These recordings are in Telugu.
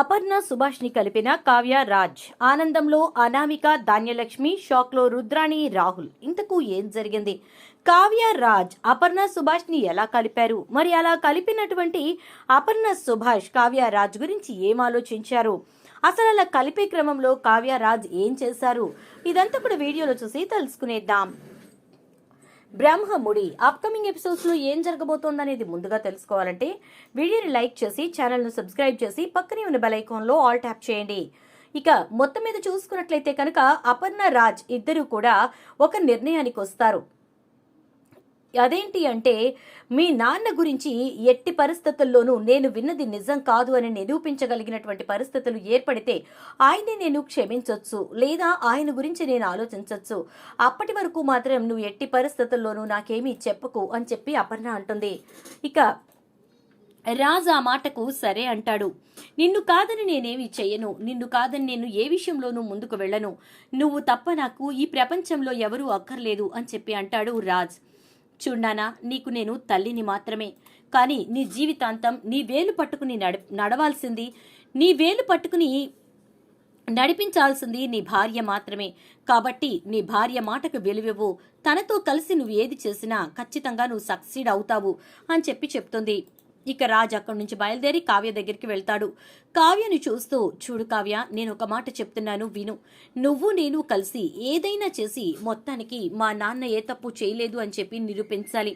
అపర్ణ సుభాష్ని కలిపిన కావ్య రాజ్. ఆనందంలో అనామిక ధాన్యలక్ష్మి షాక్లో రుద్రాణి రాహుల్. ఇంతకు ఏం జరిగింది? కావ్య రాజ్ అపర్ణ సుభాష్ని ఎలా కలిపారు? మరి అలా కలిపినటువంటి అపర్ణ సుభాష్ కావ్య రాజ్ గురించి ఏం ఆలోచించారు? అసలు అలా కలిపే క్రమంలో కావ్య రాజ్ ఏం చేశారు? ఇదంతా కూడా వీడియోలో చూసి తెలుసుకునేద్దాం. బ్రహ్మముడి అప్కమింగ్ ఎపిసోడ్స్లో ఏం జరగబోతోందనేది ముందుగా తెలుసుకోవాలంటే వీడియోని లైక్ చేసి ఛానల్ను సబ్స్క్రైబ్ చేసి పక్కనే ఉన్న బెల్ ఆల్ ట్యాప్ చేయండి. ఇక మొత్తం మీద చూసుకున్నట్లయితే కనుక అపర్ణ రాజ్ ఇద్దరు కూడా ఒక నిర్ణయానికి వస్తారు. అదేంటి అంటే మీ నాన్న గురించి ఎట్టి పరిస్థితుల్లోనూ నేను విన్నది నిజం కాదు అని నిరూపించగలిగినటువంటి పరిస్థితులు ఏర్పడితే ఆయన్ని నేను క్షమించవచ్చు లేదా ఆయన గురించి నేను ఆలోచించవచ్చు అప్పటి వరకు మాత్రం నువ్వు ఎట్టి పరిస్థితుల్లోనూ నాకేమీ చెప్పకు అని చెప్పి అపర్ణ అంటుంది. ఇక రాజు ఆ మాటకు సరే అంటాడు. నిన్ను కాదని నేనేమి చెయ్యను. నిన్ను కాదని నేను ఏ విషయంలోనూ ముందుకు వెళ్ళను. నువ్వు తప్ప నాకు ఈ ప్రపంచంలో ఎవరూ అక్కర్లేదు అని చెప్పి అంటాడు రాజ్. చూడానా నీకు నేను తల్లిని మాత్రమే. కానీ నీ జీవితాంతం నీ వేలు పట్టుకుని నడ నడవాల్సింది నీ వేలు పట్టుకుని నడిపించాల్సింది నీ భార్య మాత్రమే. కాబట్టి నీ భార్య మాటకు విలువివ్వు. తనతో కలిసి నువ్వు ఏది చేసినా ఖచ్చితంగా నువ్వు సక్సీడ్ అవుతావు అని చెప్పి చెప్తుంది. ఇక రాజ్ అక్కడి నుంచి బయలుదేరి కావ్య దగ్గరికి వెళ్తాడు. కావ్యను చూస్తూ చూడు కావ్య నేను ఒక మాట చెప్తున్నాను విను. నువ్వు నేను కలిసి ఏదైనా చేసి మొత్తానికి మా నాన్న ఏ తప్పు చేయలేదు అని చెప్పి నిరూపించాలి.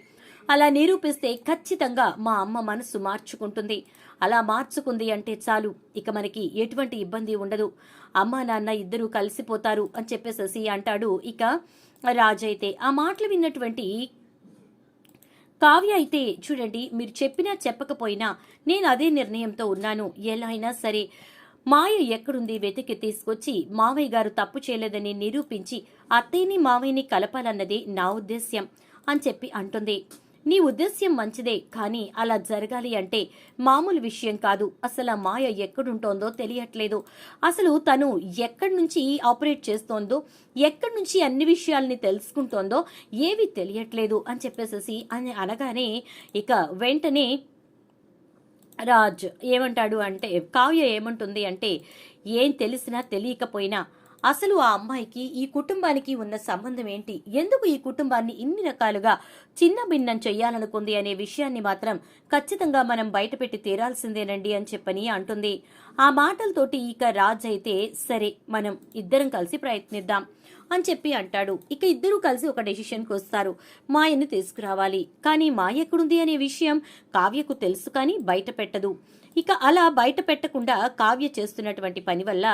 అలా నిరూపిస్తే ఖచ్చితంగా మా అమ్మ మనసు మార్చుకుంటుంది. అలా మార్చుకుంది అంటే చాలు. ఇక మనకి ఎటువంటి ఇబ్బంది ఉండదు. అమ్మ నాన్న ఇద్దరూ కలిసిపోతారు అని చెప్పేసేసి అంటాడు. ఇక రాజైతే ఆ మాటలు విన్నటువంటి కావ్య అయితే చూడండి మీరు చెప్పినా చెప్పకపోయినా నేను అదే నిర్ణయంతో ఉన్నాను. ఎలా అయినా సరే మాయ ఎక్కడుంది వెతికి తీసుకొచ్చి మావయ్య గారు తప్పు చేయలేదని నిరూపించి అత్తయ్యని మావయ్యని కలపాలన్నదే నా ఉద్దేశ్యం అని చెప్పి అంటుంది. నీ ఉద్దేశ్యం మంచిదే కానీ అలా జరగాలి అంటే మామూలు విషయం కాదు. అసలు ఆ మాయ ఎక్కడుంటోందో తెలియట్లేదు. అసలు తను ఎక్కడి నుంచి ఆపరేట్ చేస్తోందో ఎక్కడి నుంచి అన్ని విషయాల్ని తెలుసుకుంటోందో ఏవి తెలియట్లేదు అని చెప్పేసేసి అని అనగానే ఇక వెంటనే రాజ్ ఏమంటాడు అంటే కావ్య ఏమంటుంది అంటే ఏం తెలిసినా తెలియకపోయినా అసలు ఆ అమ్మాయికి ఈ కుటుంబానికి ఉన్న సంబంధం ఏంటి? ఎందుకు ఈ కుటుంబాన్ని ఇన్ని రకాలుగా చిన్న భిన్నం చెయ్యాలనుకుంది అనే విషయాన్ని మాత్రం ఖచ్చితంగా మనం బయటపెట్టి తీరాల్సిందేనండి అని చెప్పని అంటుంది. ఆ మాటలతోటి ఇక రాజ్ అయితే సరే మనం ఇద్దరం కలిసి ప్రయత్నిద్దాం అని చెప్పి అంటాడు. ఇక ఇద్దరూ కలిసి ఒక డెసిషన్కి వస్తారు. మాయను తీసుకురావాలి. కానీ మాయ ఎక్కడుంది అనే విషయం కావ్యకు తెలుసు కానీ బయట పెట్టదు. ఇక అలా బయట పెట్టకుండా కావ్య చేస్తున్నటువంటి పని వల్ల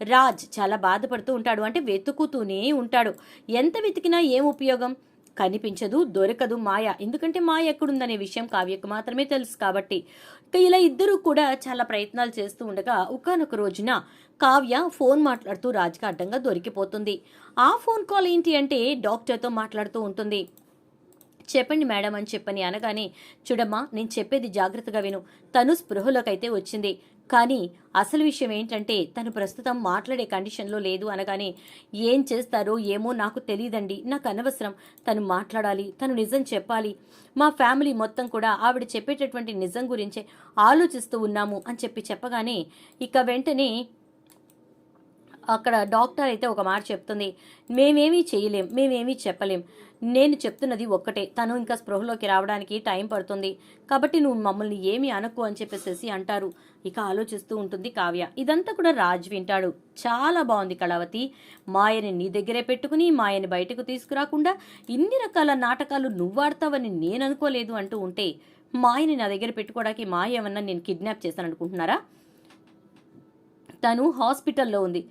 రాజ్ చాలా బాధపడుతూ ఉంటాడు. అంటే వెతుకుతూనే ఉంటాడు. ఎంత వెతికినా ఏం ఉపయోగం? కనిపించదు దొరకదు మాయ. ఎందుకంటే మాయ ఎక్కడుందనే విషయం కావ్యకు మాత్రమే తెలుసు కాబట్టి. ఇక ఇలా ఇద్దరు కూడా చాలా ప్రయత్నాలు చేస్తూ ఉండగా ఒకనొక రోజున కావ్య ఫోన్ మాట్లాడుతూ రాజ్కి అడ్డంగా దొరికిపోతుంది. ఆ ఫోన్ కాల్ ఏంటి అంటే డాక్టర్తో మాట్లాడుతూ ఉంటుంది. చెప్పండి మేడం అని చెప్పని అనగానే చూడమ్మా నేను చెప్పేది జాగ్రత్తగా విను. తను స్పృహలోకైతే వచ్చింది. కానీ అసలు విషయం ఏంటంటే తను ప్రస్తుతం మాట్లాడే కండిషన్లో లేదు అనగానే ఏం చేస్తారో ఏమో నాకు తెలియదండి. నాకు అనవసరం. తను మాట్లాడాలి తను నిజం చెప్పాలి. మా ఫ్యామిలీ మొత్తం కూడా ఆవిడ చెప్పేటటువంటి నిజం గురించే ఆలోచిస్తూ ఉన్నాము అని చెప్పి చెప్పగానే ఇక వెంటనే అక్కడ డాక్టర్ అయితే ఒక మాట చెప్తుంది. మేమేమీ చేయలేం మేమేమీ చెప్పలేం. నేను చెప్తున్నది ఒక్కటే తను ఇంకా స్పృహలోకి రావడానికి టైం పడుతుంది. కాబట్టి నువ్వు మమ్మల్ని ఏమీ అనకు అని చెప్పేసి అంటారు. ఇక ఆలోచిస్తూ ఉంటుంది కావ్య. ఇదంతా కూడా రాజ్ వింటాడు. చాలా బాగుంది కళావతి. మాయని నీ దగ్గరే పెట్టుకుని మాయని బయటకు తీసుకురాకుండా ఇన్ని రకాల నాటకాలు నువ్వాడతావని నేను అనుకోలేదు అంటూ ఉంటే మాయని నా దగ్గర పెట్టుకోవడానికి మాయ ఏమన్నా నేను కిడ్నాప్ చేశాను అనుకుంటున్నారా తను హాస్పిటల్లో ఉంది.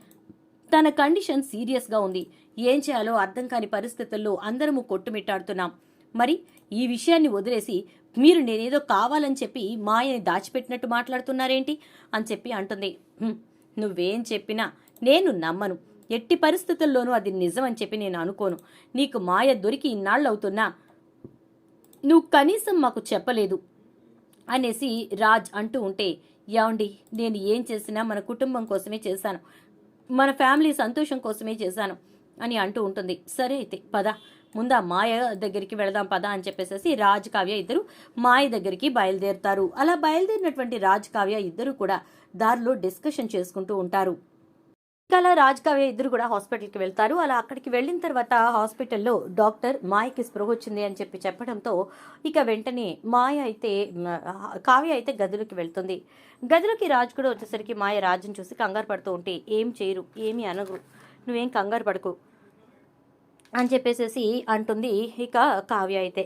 తన కండిషన్ సీరియస్గా ఉంది. ఏం చేయాలో అర్థం కాని పరిస్థితుల్లో అందరము కొట్టుమిట్టాడుతున్నాం. మరి ఈ విషయాన్ని వదిలేసి మీరు నేనేదో కావాలని చెప్పి మాయని దాచిపెట్టినట్టు మాట్లాడుతున్నారేంటి? అని చెప్పి అంటుంది. నువ్వేం చెప్పినా నేను నమ్మను. ఎట్టి పరిస్థితుల్లోనూ అది నిజం అని చెప్పి నేను అనుకోను. నీకు మాయ దొరికి ఇన్నాళ్ళు అవుతున్నా నువ్వు కనీసం మాకు చెప్పలేదు అనేసి రాజ్ అంటూ ఉంటే ఏమండి నేను ఏం చేసినా మన కుటుంబం కోసమే చేశాను. మన ఫ్యామిలీ సంతోషం కోసమే చేశాను అని అంటూ ఉంటుంది. సరే అయితే పద. ముందా మాయ దగ్గరికి వెళదాం పద అని చెప్పేసి రాజ్ కావ్య ఇద్దరు మాయ దగ్గరికి బయలుదేరుతారు. అలా బయలుదేరినటువంటి రాజ్ కావ్య ఇద్దరు కూడా దారిలో డిస్కషన్ చేసుకుంటూ ఉంటారు. అలా రాజ్ కావ్య ఇద్దరు కూడా హాస్పిటల్కి వెళ్తారు. అలా అక్కడికి వెళ్ళిన తర్వాత హాస్పిటల్లో డాక్టర్ మాయకి స్పృహ వచ్చింది అని చెప్పి చెప్పడంతో ఇక వెంటనే మాయ అయితే కావ్య అయితే గదిలోకి వెళ్తుంది. గదిలోకి రాజ్ కూడా వచ్చేసరికి మాయ రాజుని చూసి కంగారు పడుతూ ఉంటే ఏం చేయరు ఏమీ అనగు నువ్వేం కంగారు పడకు అని చెప్పేసేసి అంటుంది ఇక కావ్య అయితే.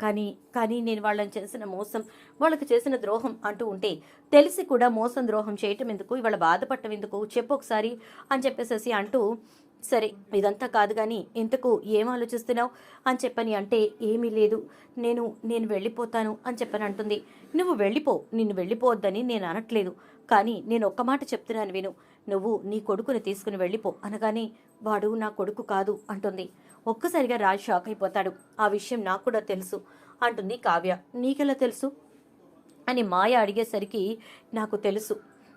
కానీ కానీ నేను వాళ్ళని చేసిన మోసం వాళ్ళకి చేసిన ద్రోహం అంటూ ఉంటే తెలిసి కూడా మోసం ద్రోహం చేయటం ఎందుకు? ఇవాళ బాధపడటం ఎందుకు? చెప్పు ఒకసారి అని చెప్పేసేసి అంటూ సరే ఇదంతా కాదు కానీ ఇంతకు ఏం ఆలోచిస్తున్నావు? అని చెప్పని అంటే ఏమీ లేదు. నేను నేను వెళ్ళిపోతాను అని చెప్పని అంటుంది. నువ్వు వెళ్ళిపో నిన్ను వెళ్ళిపోవద్దని నేను అనట్లేదు. కానీ నేను ఒక్క మాట చెప్తున్నాను విను. నువ్వు నీ కొడుకుని తీసుకుని వెళ్ళిపో అనగానే వాడు నా కొడుకు కాదు అంటుంది. ఒక్కసారిగా రాజ్ షాక్ అయిపోతాడు. ఆ విషయం నాకు కూడా తెలుసు అంటుంది కావ్య. నీకెలా తెలుసు? అని మాయ అడిగేసరికి నాకు తెలుసు.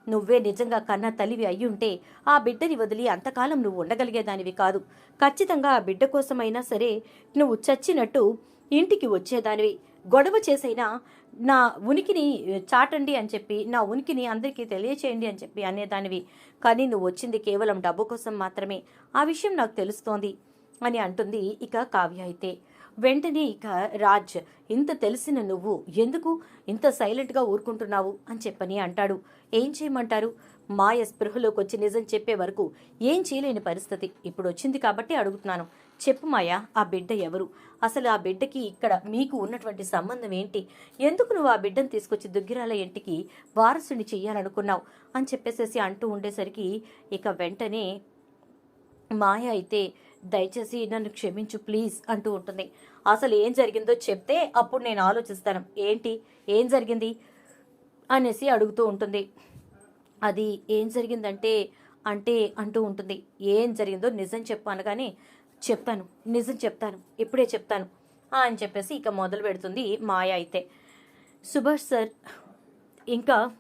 నువ్వే నిజంగా కన్న తల్లివి అయి ఉంటే ఆ బిడ్డని వదిలి అంతకాలం నువ్వు ఉండగలిగేదానివి కాదు. ఖచ్చితంగా ఆ బిడ్డ కోసమైనా సరే నువ్వు చచ్చినట్టు ఇంటికి వచ్చేదానివి. గొడవ చేసైనా నా ఉనికిని చాటండి అని చెప్పి నా ఉనికిని అందరికీ తెలియచేయండి అని చెప్పి అనేదానివి. కానీ నువ్వు వచ్చింది కేవలం డబ్బు కోసం మాత్రమే. ఆ విషయం నాకు తెలుస్తోంది. అని అంటుంది ఇక కావ్య అయితే. వెంటనే ఇక రాజ్ ఇంత తెలిసిన నువ్వు ఎందుకు? ఇంత సైలెంట్గా ఊరుకుంటున్నావు? అని చెప్పని అంటాడు. ఏం చేయమంటారు? మాయ స్పృహలోకి వచ్చి నిజం చెప్పే వరకు ఏం చేయలేని పరిస్థితి. ఇప్పుడు వచ్చింది కాబట్టి అడుగుతున్నాను. చెప్పు మాయ ఆ బిడ్డ ఎవరు? అసలు ఆ బిడ్డకి ఇక్కడ మీకు ఉన్నటువంటి సంబంధం ఏంటి? ఎందుకు నువ్వు ఆ బిడ్డను తీసుకొచ్చి దుగ్గిరాల ఇంటికి వారసుని చెయ్యాలనుకున్నావు? అని చెప్పేసేసి అంటూ ఉండేసరికి ఇక వెంటనే మాయ అయితే దయచేసి నన్ను క్షమించు ప్లీజ్ అంటూ ఉంటుంది. అసలు ఏం జరిగిందో చెప్తే అప్పుడు నేను ఆలోచిస్తాను. ఏంటి? ఏం జరిగింది? అనేసి అడుగుతూ ఉంటుంది. అది ఏం జరిగిందంటే అంటే అంటూ ఉంటుంది. ఏం జరిగిందో నిజం చెప్పాను కానీ చెప్తాను. నిజం చెప్తాను. ఇప్పుడే చెప్తాను. అని చెప్పేసి ఇక మొదలు పెడుతుంది మాయ అయితే. సుభాష్ సార్ ఇంకా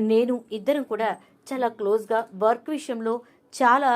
నేను ఇద్దరం కూడా చాలా క్లోజ్గా వర్క్ విషయంలో చాలా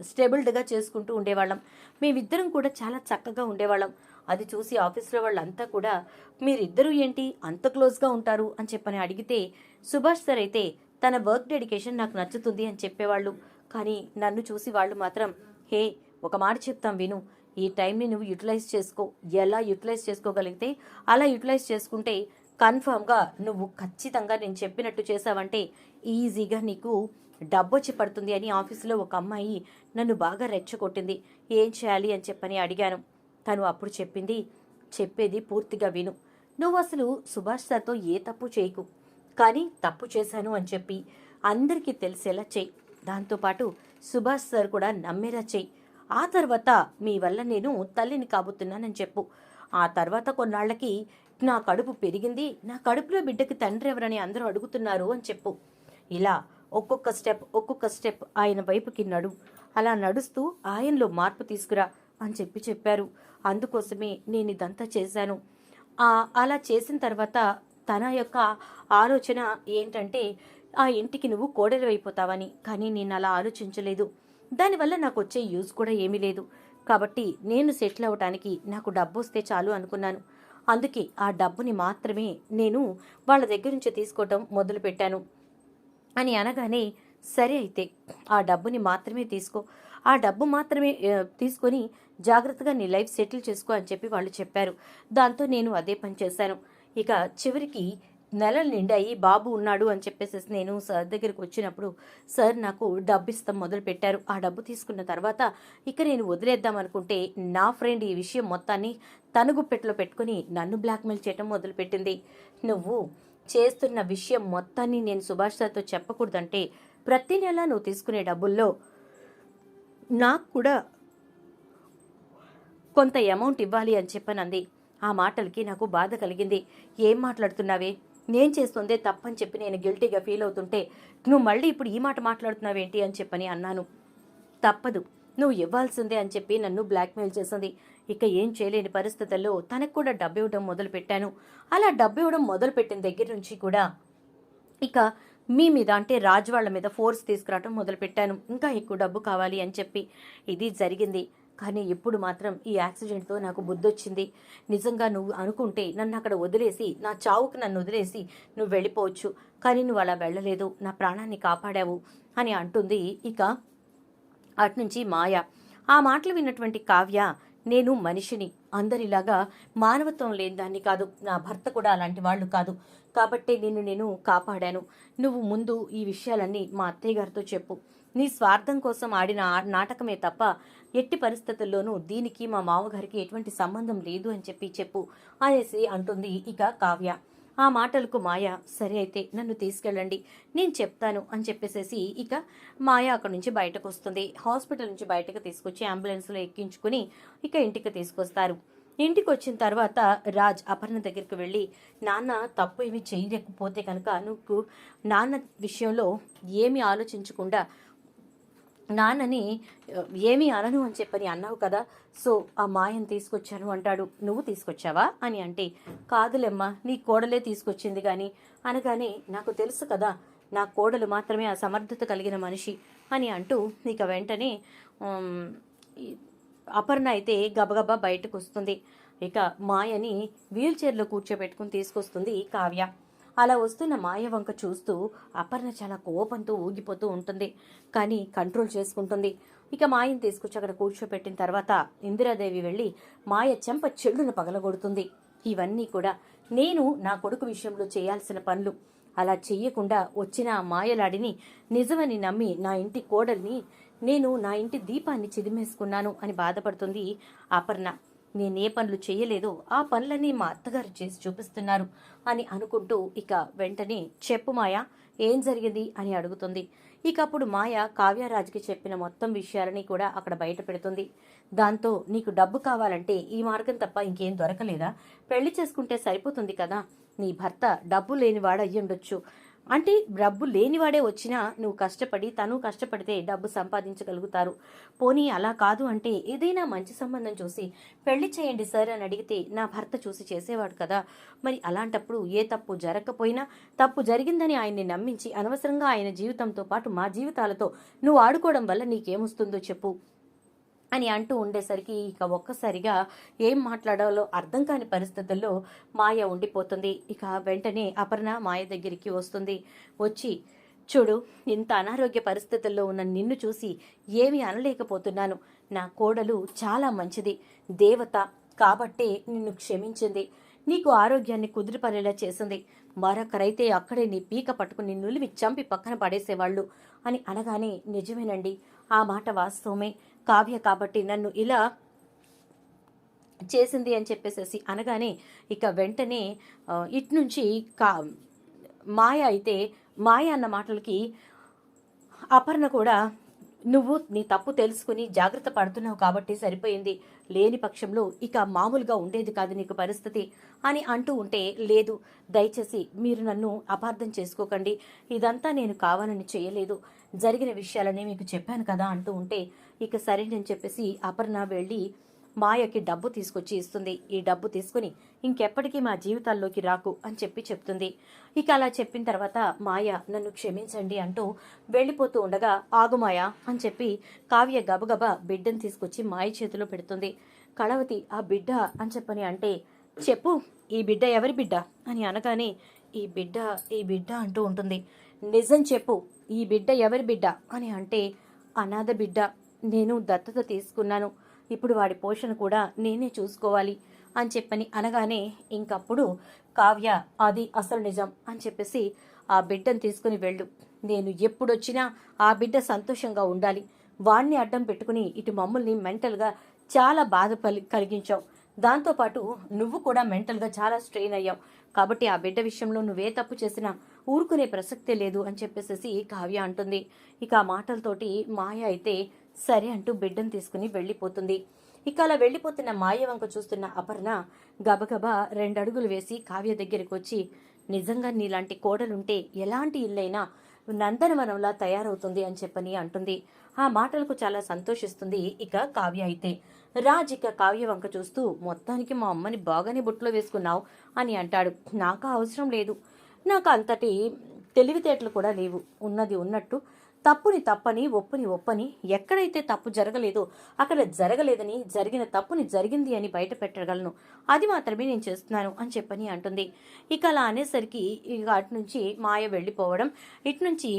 స్టేబుల్డ్గా చేసుకుంటూ ఉండేవాళ్ళం. మేమిద్దరం కూడా చాలా చక్కగా ఉండేవాళ్ళం. అది చూసి ఆఫీస్లో వాళ్ళంతా కూడా మీరిద్దరూ ఏంటి? అంత క్లోజ్గా ఉంటారు? అని చెప్పని అడిగితే సుభాష్ సార్ అయితే తన వర్క్ డెడికేషన్ నాకు నచ్చుతుంది అని చెప్పేవాళ్ళు. కానీ నన్ను చూసి వాళ్ళు మాత్రం హే ఒక మాట చెప్తాం విను. ఈ టైంని నువ్వు యూటిలైజ్ చేసుకో. ఎలా యూటిలైజ్ చేసుకోగలిగితే అలా యూటిలైజ్ చేసుకుంటే కన్ఫామ్గా నువ్వు ఖచ్చితంగా నేను చెప్పినట్టు చేసావంటే ఈజీగా నీకు డబ్బొచ్చి పడుతుంది అని ఆఫీసులో ఒక అమ్మాయి నన్ను బాగా రెచ్చగొట్టింది. ఏం చేయాలి అని చెప్పని అడిగాను. తను అప్పుడు చెప్పింది చెప్పేది పూర్తిగా విను. నువ్వు అసలు సుభాష్ సార్తో ఏ తప్పు చేయకు. కానీ తప్పు చేశాను అని చెప్పి అందరికీ తెలిసేలా చేయి. దాంతోపాటు సుభాష్ సార్ కూడా నమ్మేలా చేయి. ఆ తర్వాత మీ వల్ల నేను తల్లిని కాబోతున్నానని చెప్పు. ఆ తర్వాత కొన్నాళ్ళకి నా కడుపు పెరిగింది. నా కడుపులో బిడ్డకి తండ్రి ఎవరని అందరూ అడుగుతున్నారు అని చెప్పు. ఇలా ఒక్కొక్క స్టెప్ ఒక్కొక్క స్టెప్ ఆయన వైపుకి నడు. అలా నడుస్తూ ఆయనలో మార్పు తీసుకురా అని చెప్పి చెప్పారు. అందుకోసమే నేను ఇదంతా చేశాను. అలా చేసిన తర్వాత తన యొక్క ఆలోచన ఏంటంటే ఆ ఇంటికి నువ్వు కోడలు అయిపోతావని కానీ నేను అలా ఆలోచించలేదు. దానివల్ల నాకు వచ్చే యూజ్ కూడా ఏమీ లేదు. కాబట్టి నేను సెటిల్ అవ్వటానికి నాకు డబ్బు వస్తే చాలు అనుకున్నాను. అందుకే ఆ డబ్బుని మాత్రమే నేను వాళ్ళ దగ్గర నుంచి తీసుకోవటం మొదలుపెట్టాను. అని అనగానే సరే అయితే ఆ డబ్బుని మాత్రమే తీసుకో. ఆ డబ్బు మాత్రమే తీసుకొని జాగ్రత్తగా నీ లైఫ్ సెటిల్ చేసుకో అని చెప్పి వాళ్ళు చెప్పారు. దాంతో నేను అదే పని చేశాను. ఇక చివరికి నెలలు నిండాయి బాబు ఉన్నాడు అని చెప్పేసి నేను సార్ దగ్గరికి వచ్చినప్పుడు సార్ నాకు డబ్బు ఇస్తాం మొదలు పెట్టారు. ఆ డబ్బు తీసుకున్న తర్వాత ఇక నేను వదిలేద్దాం అనుకుంటే నా ఫ్రెండ్ ఈ విషయం మొత్తాన్ని తన పెట్టుకుని నన్ను బ్లాక్మెయిల్ చేయటం మొదలుపెట్టింది. నువ్వు చేస్తున్న విషయం మొత్తాన్ని నేను సుభాష్ సార్తో చెప్పకూడదంటే ప్రతి నెల నువ్వు తీసుకునే డబ్బుల్లో నాకు కూడా కొంత అమౌంట్ ఇవ్వాలి అని చెప్పనంది. ఆ మాటలకి నాకు బాధ కలిగింది. ఏం మాట్లాడుతున్నావే? నేను చేస్తుందే తప్పని చెప్పి నేను గిల్టీగా ఫీల్ అవుతుంటే నువ్వు మళ్ళీ ఇప్పుడు ఈ మాట మాట్లాడుతున్నావేంటి అని చెప్పని అన్నాను. తప్పదు. నువ్వు ఇవ్వాల్సిందే అని చెప్పి నన్ను బ్లాక్మెయిల్ చేసింది. ఇక ఏం చేయలేని పరిస్థితుల్లో తనకు కూడా డబ్బు ఇవ్వడం మొదలుపెట్టాను. అలా డబ్బు ఇవ్వడం మొదలుపెట్టిన దగ్గర నుంచి కూడా ఇక మీ మీద అంటే రాజు వాళ్ళ మీద ఫోర్స్ తీసుకురావటం మొదలుపెట్టాను. ఇంకా ఎక్కువ డబ్బు కావాలి అని చెప్పి ఇది జరిగింది. కానీ ఇప్పుడు మాత్రం ఈ యాక్సిడెంట్తో నాకు బుద్ధొచ్చింది. నిజంగా నువ్వు అనుకుంటే నన్ను అక్కడ వదిలేసి నా చావుకు నన్ను వదిలేసి నువ్వు వెళ్ళిపోవచ్చు. కానీ నువ్వు అలా వెళ్ళలేదు. నా ప్రాణాన్ని కాపాడావు అని అంటుంది ఇక అటునుంచి మాయ. ఆ మాటలు విన్నటువంటి కావ్య నేను మనిషిని. అందరిలాగా మానవత్వం లేని దాన్ని కాదు. నా భర్త కూడా అలాంటి వాళ్ళు కాదు. కాబట్టే నిన్ను నేను కాపాడాను. నువ్వు ముందు ఈ విషయాలన్నీ మా అత్తయ్య గారితో చెప్పు. నీ స్వార్థం కోసం ఆడిన నాటకమే తప్ప ఎట్టి పరిస్థితుల్లోనూ దీనికి మా మామగారికి ఎటువంటి సంబంధం లేదు అని చెప్పి చెప్పు. అనేసి అంటుంది ఇక కావ్య. ఆ మాటలకు మాయ. సరే అయితే నన్ను తీసుకెళ్ళండి. నేను చెప్తాను అని చెప్పేసేసి ఇక మాయ అక్కడి నుంచి బయటకు వస్తుంది హాస్పిటల్ నుంచి బయటకు తీసుకొచ్చి అంబులెన్స్లో ఎక్కించుకుని ఇక ఇంటికి తీసుకొస్తారు. ఇంటికి వచ్చిన తర్వాత రాజ్ అపర్ణ దగ్గరికి వెళ్ళి నాన్న తప్పు ఏమి చేయలేకపోతే కనుక నువ్వు నాన్న విషయంలో ఏమి ఆలోచించకుండా నాన్నని ఏమీ అనను అని చెప్పని అన్నావు కదా సో ఆ మాయను తీసుకొచ్చాను అంటాడు. నువ్వు తీసుకొచ్చావా? అని అంటే కాదులేమ్మా నీ కోడలే తీసుకొచ్చింది కానీ అనగానే నాకు తెలుసు కదా నా కోడలు మాత్రమే ఆ సమర్థత కలిగిన మనిషి అని అంటూ ఇక వెంటనే అపర్ణ అయితే గబగబా బయటకు వస్తుంది ఇక మాయని వీల్ చైర్లో కూర్చోబెట్టుకుని తీసుకొస్తుంది కావ్య. అలా వస్తున్న మాయ వంక చూస్తూ అపర్ణ చాలా కోపంతో ఊగిపోతూ ఉంటుంది. కానీ కంట్రోల్ చేసుకుంటుంది. ఇక మాయని తీసుకొచ్చి అక్కడ కూర్చోపెట్టిన తర్వాత ఇందిరాదేవి వెళ్ళి మాయ చెంప చెడును పగలగొడుతుంది. ఇవన్నీ కూడా నేను నా కొడుకు విషయంలో చేయాల్సిన పనులు. అలా చెయ్యకుండా వచ్చిన ఆ మాయలాడిని నిజమని నమ్మి నా ఇంటి కోడల్ని నేను నా ఇంటి దీపాన్ని చిదిమేసుకున్నాను అని బాధపడుతుంది అపర్ణ. నేనే పనులు చేయలేదో ఆ పనులన్నీ మా అత్తగారు చేసి చూపిస్తున్నారు అని అనుకుంటూ ఇక వెంటనే చెప్పు మాయ ఏం జరిగింది అని అడుగుతుంది. ఇక అప్పుడు మాయ కావ్యరాజ్కి చెప్పిన మొత్తం విషయాలని కూడా అక్కడ బయట పెడుతుంది. దాంతో నీకు డబ్బు కావాలంటే ఈ మార్గం తప్ప ఇంకేం దొరకలేదా? పెళ్ళి చేసుకుంటే సరిపోతుంది కదా. నీ భర్త డబ్బు లేనివాడు అయ్యుండొచ్చు అంటే డబ్బు లేనివాడే వచ్చినా నువ్వు కష్టపడి తను కష్టపడితే డబ్బు సంపాదించగలుగుతారు. పోనీ అలా కాదు అంటే ఏదైనా మంచి సంబంధం చూసి పెళ్ళి చేయండి సార్ అని అడిగితే నా భర్త చూసి చేసేవాడు కదా. మరి అలాంటప్పుడు ఏ తప్పు జరగకపోయినా తప్పు జరిగిందని ఆయన్ని నమ్మించి అనవసరంగా ఆయన జీవితంతో పాటు మా జీవితాలతో నువ్వు ఆడుకోవడం వల్ల నీకేమొస్తుందో చెప్పు. అని అంటూ ఉండేసరికి ఇక ఒక్కసారిగా ఏం మాట్లాడాలో అర్థం కాని పరిస్థితుల్లో మాయ ఉండిపోతుంది. ఇక వెంటనే అపర్ణ మాయ దగ్గరికి వస్తుంది. వచ్చి చూడు ఇంత అనారోగ్య పరిస్థితుల్లో ఉన్న నిన్ను చూసి ఏమీ అనలేకపోతున్నాను. నా కోడలు చాలా మంచిది. దేవత కాబట్టే నిన్ను క్షమించింది. నీకు ఆరోగ్యాన్ని కుదిరిపడేలా చేసింది. మరొకరైతే అక్కడే నీ పీక పట్టుకుని నులివి చంపి పక్కన పడేసేవాళ్ళు అని అనగానే నిజమేనండి. ఆ మాట వాస్తవమే. కావ్య కాబట్టి నన్ను ఇలా చేసింది అని చెప్పేసేసి అనగానే ఇక వెంటనే ఇట్నుంచి ఇటు నుంచి కా మాయ అయితే మాయ అన్న మాటలకి అపర్ణ కూడా నువ్వు నీ తప్పు తెలుసుకుని జాగ్రత్త పడుతున్నావు కాబట్టి సరిపోయింది. లేని పక్షంలో ఇక మామూలుగా ఉండేది కాదు నీకు పరిస్థితి అని అంటూ ఉంటే లేదు దయచేసి మీరు నన్ను అపార్థం చేసుకోకండి. ఇదంతా నేను కావాలని చేయలేదు. జరిగిన విషయాలనే మీకు చెప్పాను కదా అంటూ ఉంటే ఇక సరేనని చెప్పేసి అపర్ణ వెళ్ళి మాయకి డబ్బు తీసుకొచ్చి ఇస్తుంది. ఈ డబ్బు తీసుకుని ఇంకెప్పటికీ మా జీవితాల్లోకి రాకు అని చెప్పి చెప్తుంది. ఇక అలా చెప్పిన తర్వాత మాయ నన్ను క్షమించండి అంటూ వెళ్ళిపోతూ ఉండగా ఆగుమాయ అని చెప్పి కావ్య గబగబా బిడ్డను తీసుకొచ్చి మాయ చేతిలో పెడుతుంది. కళవతి ఆ బిడ్డ అని చెప్పని అంటే చెప్పు ఈ బిడ్డ ఎవరి బిడ్డ? అని అనగానే ఈ బిడ్డ ఈ బిడ్డ అంటూ ఉంటుంది. నిజం చెప్పు ఈ బిడ్డ ఎవరి బిడ్డ? అని అంటే అనాథ బిడ్డ నేను దత్తత తీసుకున్నాను. ఇప్పుడు వాడి పోషణ కూడా నేనే చూసుకోవాలి అని చెప్పని అనగానే ఇంకప్పుడు కావ్య అది అసలు నిజం అని చెప్పేసి ఆ బిడ్డను తీసుకుని వెళ్ళు. నేను ఎప్పుడొచ్చినా ఆ బిడ్డ సంతోషంగా ఉండాలి. వాణ్ణి అడ్డం పెట్టుకుని ఇటు మమ్మల్ని మెంటల్గా చాలా బాధ పలి- కలిగించావు. దాంతోపాటు నువ్వు కూడా మెంటల్గా చాలా స్ట్రెయిన్ అయ్యావు. కాబట్టి ఆ బిడ్డ విషయంలో నువ్వే తప్పు చేసినా ఊరుకునే ప్రసక్తే లేదు అని చెప్పేసేసి కావ్య అంటుంది. ఇక ఆ మాటలతోటి మాయ అయితే సరే అంటూ బిడ్డను తీసుకుని వెళ్ళిపోతుంది. ఇక అలా వెళ్ళిపోతున్న మాయవంక చూస్తున్న అపర్ణ గబగబా రెండడుగులు వేసి కావ్య దగ్గరికి వచ్చి నిజంగా నీలాంటి కోడలుంటే ఎలాంటి ఇల్లైనా నందనవనంలా తయారవుతుంది అని చెప్పని అంటుంది. ఆ మాటలకు చాలా సంతోషిస్తుంది ఇక కావ్య అయితే. రాజ్ ఇక కావ్య వంక చూస్తూ మొత్తానికి మా అమ్మని బాగానే బుట్టలో వేసుకున్నావు అని అంటాడు. నాకు అవసరం లేదు. నాకు అంతటి తెలివితేటలు కూడా లేవు. ఉన్నది ఉన్నట్టు తప్పుని తప్పని ఒప్పుని ఒప్పని ఎక్కడైతే తప్పు జరగలేదో అక్కడ జరగలేదని జరిగిన తప్పుని జరిగింది అని బయట పెట్టగలను. అది మాత్రమే నేను చేస్తున్నాను అని చెప్పని అంటుంది. ఇక అలా అనేసరికి ఇక అటు నుంచి మాయ వెళ్ళిపోవడం ఇటు నుంచి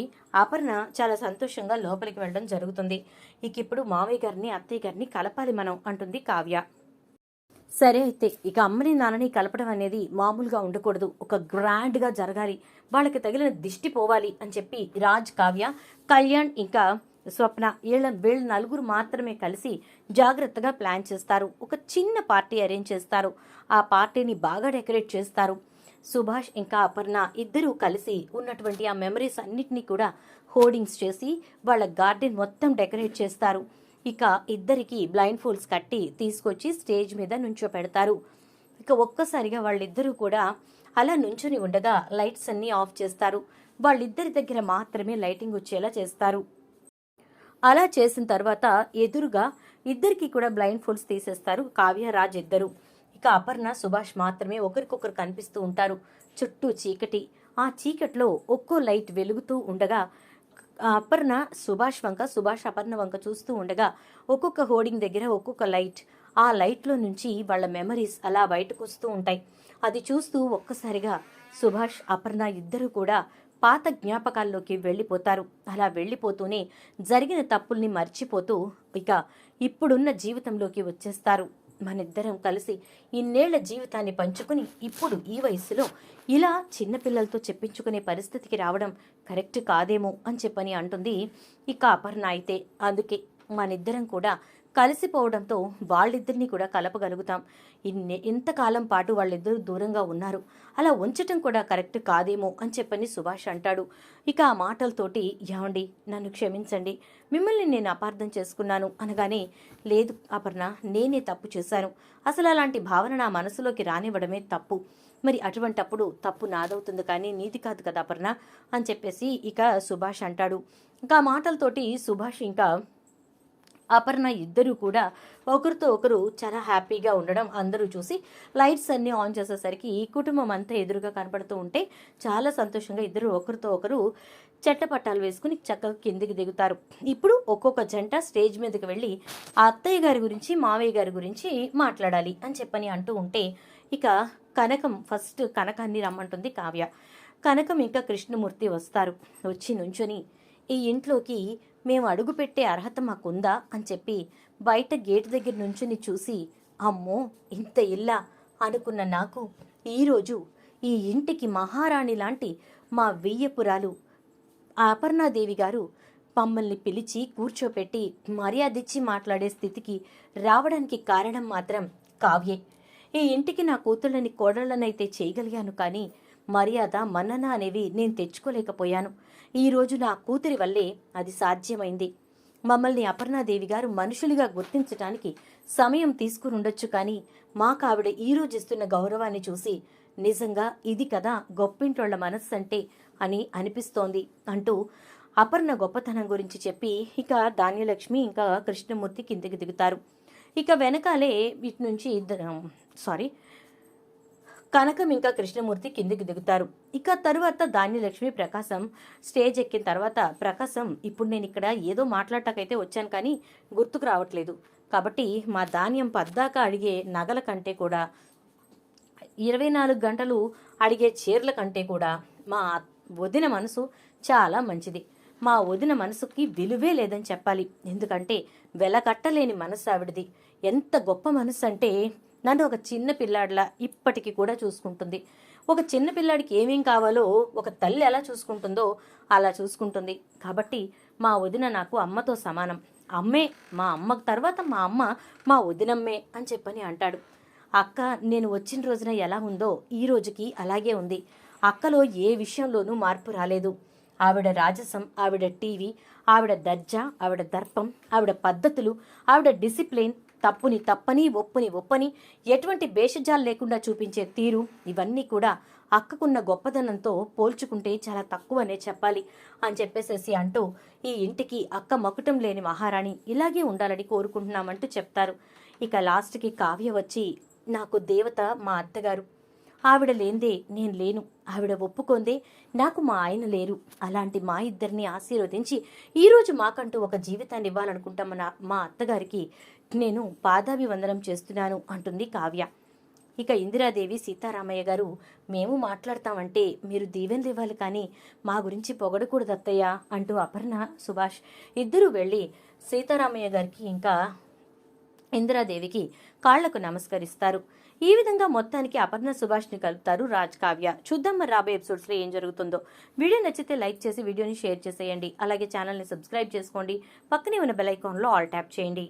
అపర్ణ చాలా సంతోషంగా లోపలికి వెళ్ళడం జరుగుతుంది. ఇక ఇప్పుడు మావయ్య గారిని అత్తయ్య గారిని కలపాలి మనం అంటుంది కావ్య. సరే అయితే ఇక అమ్మని నాన్నని కలపడం అనేది మామూలుగా ఉండకూడదు. ఒక గ్రాండ్గా జరగాలి. వాళ్ళకి తగిలిన దిష్టి పోవాలి అని చెప్పి రాజ్ కావ్య కళ్యాణ్ ఇంకా స్వప్న వీళ్ళ వీళ్ళ నలుగురు మాత్రమే కలిసి జాగ్రత్తగా ప్లాన్ చేస్తారు. ఒక చిన్న పార్టీ అరేంజ్ చేస్తారు. ఆ పార్టీని బాగా డెకరేట్ చేస్తారు. సుభాష్ ఇంకా అపర్ణ ఇద్దరూ కలిసి ఉన్నటువంటి ఆ మెమరీస్ అన్నిటినీ కూడా హోర్డింగ్స్ చేసి వాళ్ళ గార్డెన్ మొత్తం డెకరేట్ చేస్తారు. ఇక ఇద్దరికి బ్లైండ్ ఫోల్స్ కట్టి తీసుకొచ్చి స్టేజ్ మీద నుంచో పెడతారు ఇక ఒక్కసారిగా వాళ్ళిద్దరూ కూడా అలా నుంచుని ఉండగా లైట్స్ అన్నీ ఆఫ్ చేస్తారు. వాళ్ళిద్దరి దగ్గర మాత్రమే లైటింగ్ వచ్చేలా చేస్తారు. అలా చేసిన తర్వాత ఎదురుగా ఇద్దరికి కూడా బ్లైండ్ ఫోల్స్ తీసేస్తారు కావ్య రాజ్ ఇద్దరు. ఇక అపర్ణ సుభాష్ మాత్రమే ఒకరికొకరు కనిపిస్తూ ఉంటారు. చుట్టూ చీకటి. ఆ చీకట్లో ఒక్కో లైట్ వెలుగుతూ ఉండగా అపర్ణ సుభాష్ వంక సుభాష్ అపర్ణ వంక చూస్తూ ఉండగా ఒక్కొక్క హోర్డింగ్ దగ్గర ఒక్కొక్క లైట్. ఆ లైట్లో నుంచి వాళ్ళ మెమరీస్ అలా బయటకు వస్తూ ఉంటాయి. అది చూస్తూ ఒక్కసారిగా సుభాష్ అపర్ణ ఇద్దరు కూడా పాత జ్ఞాపకాల్లోకి వెళ్ళిపోతారు. అలా వెళ్ళిపోతూనే జరిగిన తప్పుల్ని మర్చిపోతూ ఇక ఇప్పుడున్న జీవితంలోకి వచ్చేస్తారు. మనిద్దరం కలిసి ఇన్నేళ్ళ జీవితాన్ని పంచుకుని ఇప్పుడు ఈ వయసులో ఇలా చిన్నపిల్లలతో చెప్పించుకునే పరిస్థితికి రావడం కరెక్ట్ కాదేమో అని చెప్పని అంటుంది ఇక అపర్ణ అయితే. అందుకే మనిద్దరం కూడా కలిసిపోవడంతో వాళ్ళిద్దరినీ కూడా కలపగలుగుతాం. ఇన్ని ఇంతకాలం పాటు వాళ్ళిద్దరూ దూరంగా ఉన్నారు. అలా ఉంచటం కూడా కరెక్ట్ కాదేమో అని చెప్పని సుభాష్ అంటాడు. ఇక ఆ మాటలతోటి ఏమండి నన్ను క్షమించండి. మిమ్మల్ని నేను అపార్థం చేసుకున్నాను అనగానే లేదు అపర్ణ నేనే తప్పు చేశాను. అసలు అలాంటి భావన నా మనసులోకి రానివ్వడమే తప్పు. మరి అటువంటప్పుడు తప్పు నాదవుతుంది కానీ నీది కాదు కదా అపర్ణ అని చెప్పేసి ఇక సుభాష్ అంటాడు. ఇంకా మాటలతోటి సుభాష్ ఇంకా అపర్ణ ఇద్దరూ కూడా ఒకరితో ఒకరు చాలా హ్యాపీగా ఉండడం అందరూ చూసి లైట్స్ అన్నీ ఆన్ చేసేసరికి ఈ కుటుంబం అంతా ఎదురుగా కనపడుతూ ఉంటే చాలా సంతోషంగా ఇద్దరు ఒకరితో ఒకరు చెట్టపట్టాలు వేసుకుని చక్కగా కిందికి దిగుతారు. ఇప్పుడు ఒక్కొక్క జంట స్టేజ్ మీదకి వెళ్ళి ఆ అత్తయ్య గారి గురించి మావయ్య గారి గురించి మాట్లాడాలి అని చెప్పని అంటూ ఉంటే ఇక కనకం ఫస్ట్ కనకాన్ని రమ్మంటుంది కావ్య. కనకం ఇంకా కృష్ణమూర్తి వస్తారు. వచ్చి నుంచొని ఈ ఇంట్లోకి మేము అడుగుపెట్టే అర్హత మాకుందా అని చెప్పి బయట గేట్ దగ్గర నుంచుని చూసి అమ్మో ఇంత ఇల్లా? అనుకున్న నాకు ఈరోజు ఈ ఇంటికి మహారాణి లాంటి మా వెయ్యపురాలు అపర్ణాదేవి గారు మమ్మల్ని పిలిచి కూర్చోపెట్టి మర్యాదిచ్చి మాట్లాడే స్థితికి రావడానికి కారణం మాత్రం కావ్యే. ఈ ఇంటికి నా కూతుళ్ళని కోడళ్ళనైతే చేయగలిగాను కానీ మర్యాద మన్నన అనేవి నేను తెచ్చుకోలేకపోయాను. ఈరోజు నా కూతురి వల్లే అది సాధ్యమైంది. మమ్మల్ని అపర్ణాదేవి గారు మనుషులుగా గుర్తించటానికి సమయం తీసుకుని ఉండొచ్చు కానీ మాకావిడ ఈరోజు ఇస్తున్న గౌరవాన్ని చూసి నిజంగా ఇది కదా గొప్పింటోళ్ళ మనస్సు అంటే అని అనిపిస్తోంది అంటూ అపర్ణ గొప్పతనం గురించి చెప్పి ఇక ధాన్యలక్ష్మి ఇంకా కృష్ణమూర్తి కిందికి దిగుతారు. ఇక వెనకాలే ఇటు నుంచి ఇద్దరు సారీ కనకం ఇంకా కృష్ణమూర్తి కిందికి దిగుతారు. ఇక తరువాత ధాన్యలక్ష్మి ప్రకాశం స్టేజ్ ఎక్కిన తర్వాత ప్రకాశం ఇప్పుడు నేను ఇక్కడ ఏదో మాట్లాడటాకైతే వచ్చాను కానీ గుర్తుకు రావట్లేదు. కాబట్టి మా ధాన్యం పద్దాక అడిగే నగల కంటే కూడా ఇరవై నాలుగు గంటలు అడిగే చీరల కంటే కూడా మా వదిన మనసు చాలా మంచిది. మా వదిన మనసుకి విలువే లేదని చెప్పాలి. ఎందుకంటే వెలకట్టలేని మనసు ఆవిడది. ఎంత గొప్ప మనసు అంటే నన్ను ఒక చిన్న పిల్లాడిలా ఇప్పటికీ కూడా చూసుకుంటుంది. ఒక చిన్న పిల్లాడికి ఏమేం కావాలో ఒక తల్లి ఎలా చూసుకుంటుందో అలా చూసుకుంటుంది. కాబట్టి మా వదిన నాకు అమ్మతో సమానం. అమ్మే మా అమ్మ తర్వాత మా అమ్మ మా వదినమ్మే అని చెప్పని అంటాడు. అక్క నేను వచ్చిన రోజున ఎలా ఉందో ఈ రోజుకి అలాగే ఉంది. అక్కలో ఏ విషయంలోనూ మార్పు రాలేదు. ఆవిడ రాజసం ఆవిడ టీవీ ఆవిడ దర్జా ఆవిడ దర్పం ఆవిడ పద్ధతులు ఆవిడ డిసిప్లిన్ తప్పుని తప్పని ఒప్పుని ఒప్పని ఎటువంటి భేషజాలు లేకుండా చూపించే తీరు ఇవన్నీ కూడా అక్కకున్న గొప్పదనంతో పోల్చుకుంటే చాలా తక్కువనే చెప్పాలి అని చెప్పేసేసి అంటూ ఈ ఇంటికి అక్క మకుటం లేని మహారాణి ఇలాగే ఉండాలని కోరుకుంటున్నామంటూ చెప్తారు. ఇక లాస్ట్కి కావ్య వచ్చి నాకు దేవత మా అత్తగారు. ఆవిడ లేందే నేను లేను. ఆవిడ ఒప్పుకొందే నాకు మా ఆయన లేరు. అలాంటి మా ఇద్దరిని ఆశీర్వదించి ఈరోజు మాకంటూ ఒక జీవితాన్ని ఇవ్వాలనుకుంటాం నా మా అత్తగారికి నేను పాదాభివందనం చేస్తున్నాను అంటుంది కావ్య. ఇక ఇందిరాదేవి సీతారామయ్య గారు మేము మాట్లాడతామంటే మీరు దీవెనలు ఇవ్వాలి కానీ మా గురించి పొగడకూడదు అత్తయ్య అంటూ అపర్ణ సుభాష్ ఇద్దరూ వెళ్ళి సీతారామయ్య గారికి ఇంకా ఇందిరాదేవికి కాళ్ళకు నమస్కరిస్తారు. ఈ విధంగా మొత్తానికి అపర్ణ సుభాష్ని కలుపుతారు రాజ్ కావ్య. చూద్దాం మరి రాబోయే ఎపిసోడ్స్లో ఏం జరుగుతుందో. వీడియో నచ్చితే లైక్ చేసి వీడియోని షేర్ చేసేయండి. అలాగే ఛానల్ని సబ్స్క్రైబ్ చేసుకోండి. పక్కనే ఉన్న బెల్ ఐకాన్లో ఆల్ ట్యాప్ చేయండి.